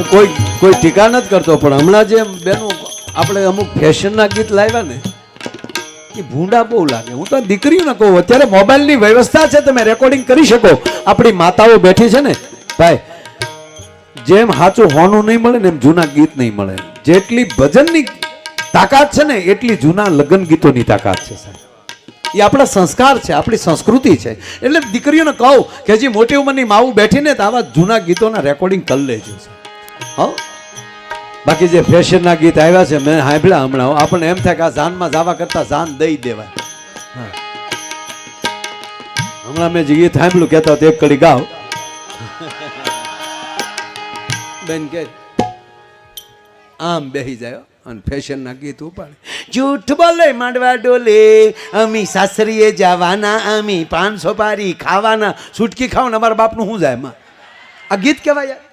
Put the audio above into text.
હું કોઈ કોઈ ટીકા નથી કરતો, પણ હમણાં જે બેનું આપણે અમુક ફેશનના ગીત લાવ્યા ને, એ ભૂંડા બહુ લાગે. હું તો દીકરીઓને કહું, અત્યારે મોબાઈલની વ્યવસ્થા છે, તમે રેકોર્ડિંગ કરી શકો. આપણી માતાઓ બેઠી છે ને, ભાઈ, જેમ સાચું હોનું નહીં મળે ને એમ જૂના ગીત નહીં મળે. જેટલી ભજનની તાકાત છે ને, એટલી જૂના લગ્ન ગીતોની તાકાત છે, સાહેબ. એ આપણા સંસ્કાર છે, આપણી સંસ્કૃતિ છે. એટલે દીકરીઓને કહું કે હજી મોટી ઉંમરની માવું બેઠીને તો આવા જૂના ગીતોના રેકોર્ડિંગ કરી લેજો બાકી જે ફેશનના ગીત આવ્યા છે, મેં સાંભળ્યા હમણાં. આપણને એમ થાય કે આ જાનમાં જવા કરતા જાન દઈ દેવાય. હમણાં મેં જે ગીત સાંભળ્યું, કહેતા એક કડી ગાવ બેન કે, આમ બેહી જાય અને અને ફેશનના ગીત ઉપાડે. જૂઠ બોલે માંડવા ડોલે, અમી સાસરીએ જવાના, અમી પાંચસો પારી ખાવાના, સુટકી ખાવાના અમારા બાપનું શું જાય એમાં? આ ગીત કહેવાય યાર.